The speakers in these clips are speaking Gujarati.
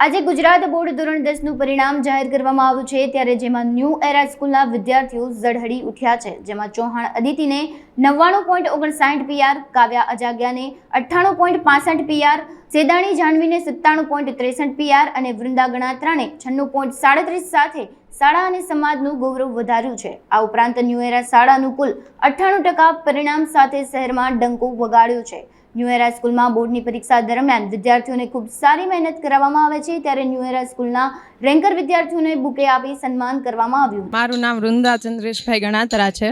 આજે ગુજરાત બોર્ડ ધોરણ દસનું પરિણામ જાહેર કરવામાં આવ્યું છે, ત્યારે જેમાં ન્યૂ એરા સ્કૂલના વિદ્યાર્થીઓ ઝળહળી ઉઠ્યા છે, જેમાં ચૌહાણ અદિતિને નવ્વાણું પોઈન્ટ ઓગણસાઠ પીઆર કાવ્યા અજાગ્યાને અઠ્ઠાણું પોઈન્ટ પાસઠ પીઆર સેદાણી જાનવીને સત્તાણું પોઈન્ટ ત્રેસઠ પીઆર અને વૃંદા ગણાત્રાને છન્નું પોઈન્ટ સાડત્રીસ સાથે શાળા અને સમાજનું ગૌરવ વધાર્યું છે. આ ઉપરાંત ન્યૂ એરા શાળાનું કુલ અઠ્ઠાણું ટકા પરિણામ સાથે શહેરમાં ડંકો વગાડ્યો છે. ન્યૂ એરા સ્કૂલમાં બોર્ડની પરીક્ષા દરમિયાન વિદ્યાર્થીઓને ખૂબ સારી મહેનત કરાવવામાં આવે છે. ત્યારે ન્યૂ એરા સ્કૂલના રેન્કર વિદ્યાર્થીઓને બુકે આપી સન્માન કરવામાં આવ્યું. મારું નામ વૃંદા ચંદ્રેશભાઈ ગણાતરા છે.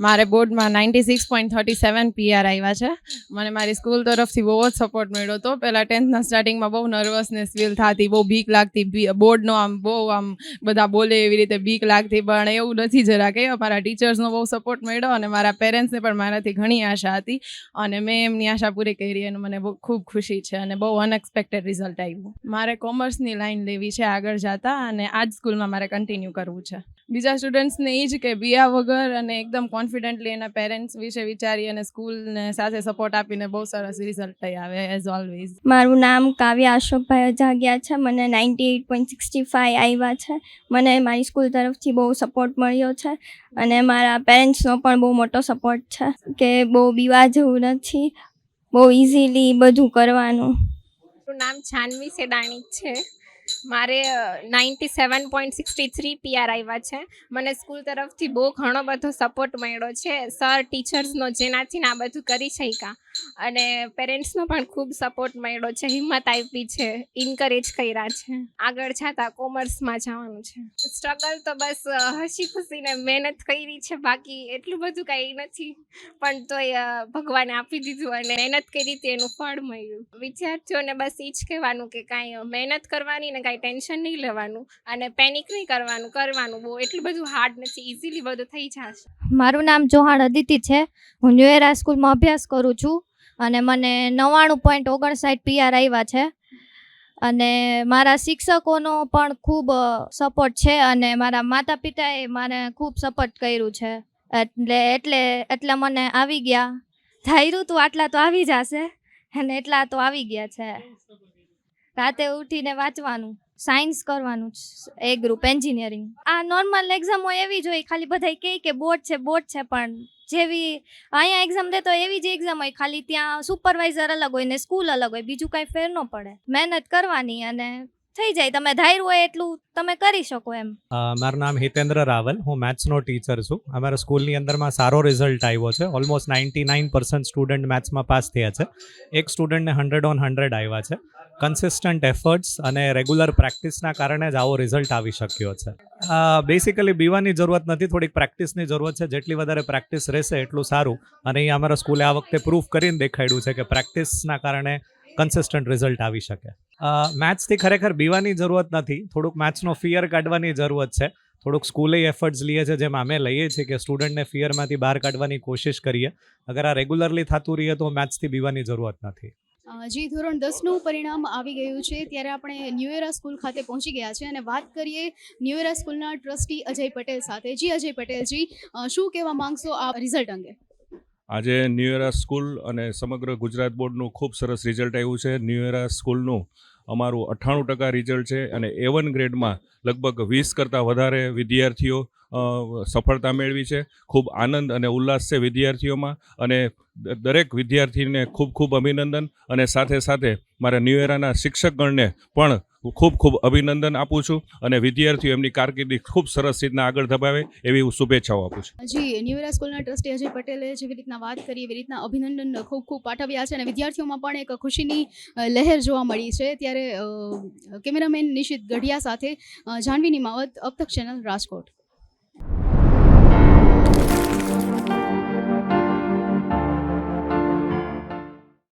મારે બોર્ડમાં ninety six point thirty seven PR આવ્યા છે. મને મારી સ્કૂલ તરફથી બહુ જ સપોર્ટ મળ્યો હતો. પહેલાં ટેન્થના સ્ટાર્ટિંગમાં બહુ નર્વસનેસ ફીલ થતી, બહુ બીક લાગતી બોર્ડનો આમ બહુ આમ બધા બોલે એવી રીતે બીક લાગતી, પણ એવું નથી જરા કે મારા ટીચર્સનો બહુ સપોર્ટ મળ્યો અને મારા પેરેન્ટ્સને પણ મારાથી ઘણી આશા હતી અને મેં એમની આશા પૂરી કરી અને મને બહુ ખૂબ ખુશી છે અને બહુ અનએક્સપેક્ટેડ રિઝલ્ટ આવ્યું મારે કોમર્સની લાઈન લેવી છે આગળ જતા અને આ જ સ્કૂલમાં મારે કન્ટિન્યુ કરવું છે. બીજા સ્ટુડન્ટ્સને એ જ કે બીયા વગર અને એકદમ કોન્ફિડન્ટલી એના પેરેન્ટ્સ વિશે વિચારી અને સ્કૂલને સાથે સપોર્ટ આપીને બહુ સરસ રિઝલ્ટ થઈ આવે એઝ ઓલવેઝ મારું નામ કાવ્યા અશોકભાઈ અજાગ્યા છે. મને ninety eight point sixty five આવ્યા છે. મને મારી સ્કૂલ તરફથી બહુ સપોર્ટ મળ્યો છે અને મારા પેરેન્ટ્સનો પણ બહુ મોટો સપોર્ટ છે કે બહુ બીવા જેવું નથી બહુ ઇઝીલી બધું કરવાનું. મારું નામ છાનવી સેડાણી છે. મારે ninety seven point sixty three PR આવ્યા છે. મને સ્કૂલ તરફથી બહુ ઘણો બધો સપોર્ટ મળ્યો છે. સર ટીચર્સનો જેનાથી આ બધું કરી શક્યા. અને પેરેન્ટ્સનો પણ ખૂબ સપોર્ટ મળ્યો છે. હિંમત આપી છે. ઇન્કરેજ કર્યા છે. આગળ જતા કોમર્સમાં જવાનું છે. સ્ટ્રગલ તો બસ હસી ખુશીને મહેનત કરી છે. બાકી એટલું બધું કાંઈ નથી. પણ તોય ભગવાને આપી દીધું અને મહેનત કરી હતી એનું ફળ મળ્યું. વિદ્યાર્થીઓને બસ એ જ કહેવાનું કે કાંઈ મહેનત કરવાની ને કાંઈ ટેન્શન નહીં લેવાનું અને પેનિક નહીં કરવાનું કરવાનું બહુ. એટલું બધું હાર્ડ નથી ઇઝીલી બધું થઈ જશે. મારું નામ ચૌહાણ અદિતિ છે. હું ન્યુ એરા સ્કૂલમાં અભ્યાસ કરું છું અને મને નવ્વાણું પોઈન્ટ ઓગણસાઠ પીઆર આવ્યા છે. અને મારા શિક્ષકોનો પણ ખૂબ સપોર્ટ છે અને મારા માતા પિતાએ મને ખૂબ સપોર્ટ કર્યું છે. એટલે એટલે એટલે મને આવી ગયા. ધાર્યું તું આટલા તો આવી જશે. અને એટલા તો આવી ગયા છે. રાતે ઉઠીને વાંચવાનું સાયન્સ કરવાનું એ ગ્રુપ એન્જિનિયરિંગ આ નોર્મલ એક્ઝામ હોય એવી જ હોય, ખાલી બધા કહે કે બોર્ડ છે બોર્ડ છે, પણ જેવી અહીંયા એક્ઝામ દેતો એવી જ એક્ઝામ હોય, ખાલી ત્યાં સુપરવાઇઝર અલગ હોય ને સ્કૂલ અલગ હોય, બીજું કાંઈ ફેર ન પડે. મહેનત કરવાની અને થઈ જાય, તમે ધાર્યું હોય એટલું તમે કરી શકો એમ. મારું નામ હિતેન્દ્ર રાવલ, હું મેથ્સનો ટીચર છું. અમારા સ્કૂલની અંદરમાં સારો રિઝલ્ટ આવ્યો છે almost ninety nine percent student મેથ્સમાં pass થયા છે. એક સ્ટુડન્ટને હંડ્રેડ ઓન હંડ્રેડ આવ્યા છે. કન્સિસ્ટન્ટ એફર્ટ્સ અને રેગ્યુલર પ્રેક્ટિસના કારણે જ આવો રિઝલ્ટ આવી શક્યો છે. બેસિકલી બીવાની જરૂરત નથી, થોડીક પ્રેક્ટિસની જરૂરત છે. જેટલી વધારે પ્રેક્ટિસ રહેશે, એટલું સારું. અને અહીં અમારા સ્કૂલે આ વખતે પ્રૂફ કરીને દેખાડ્યું છે કે પ્રેક્ટિસના કારણે કન્સિસ્ટન્ટ રિઝલ્ટ આવી શકે. મેથ્સથી ખરેખર બીવાની જરૂરત નથી. થોડુંક મેથ્સનો ફિયર કાઢવાની જરૂરત છે. થોડુંક સ્કૂલે એફર્ટ્સ લઈએ છે, જેમ અમે લઈએ છીએ કે સ્ટુડન્ટને ફિયરમાંથી બહાર કાઢવાની કોશિશ કરીએ. અગર આ રેગ્યુલરલી થતું રહીએ તો મેથ્સથી બીવાની જરૂરત નથી. જી ધોરણ દસનું પરિણામ આવી ગયું છે, ત્યારે આપણે ન્યુએરા સ્કૂલ ખાતે પહોંચી ગયા છે અને વાત કરીએ ન્યુએરા સ્કૂલના ટ્રસ્ટી અજય પટેલ સાથે. જી, અજય પટેલજી શું કહેવા માંગશો આ રિઝલ્ટ અંગે? આજે ન્યૂ એરા સ્કૂલ અને સમગ્ર ગુજરાત બોર્ડનું ખૂબ સરસ રિઝલ્ટ આવ્યું છે. ન્યૂ એરા સ્કૂલનું અમારું અઠ્ઠાણું ટકા રિઝલ્ટ છે અને એ વન ગ્રેડમાં લગભગ વીસ કરતાં વધારે વિદ્યાર્થીઓ સફળતા મેળવી છે. ખૂબ આનંદ અને ઉલ્લાસ છે વિદ્યાર્થીઓમાં અને દરેક વિદ્યાર્થીને ખૂબ ખૂબ અભિનંદન અને સાથે સાથે મારા ન્યૂ એરાના શિક્ષકગણને પણ હું ખૂબ ખૂબ અભિનંદન આપું છું અને વિદ્યાર્થીઓ એમની કારકિર્દી ખૂબ સરસ રીતના આગળ ધપાવે એવી હું શુભેચ્છાઓ આપું છું. જી ન્યુ સ્કૂલના ટ્રસ્ટી અજય પટેલે જેવી રીતના વાત કરી એવી રીતના અભિનંદન ખૂબ ખૂબ પાઠવ્યા છે અને વિદ્યાર્થીઓમાં પણ એક ખુશીની લહેર જોવા મળી છે. ત્યારે કેમેરામેન નિશિત ગઢિયા સાથે અ, માવત અબતક ચેનલ રાજકોટ.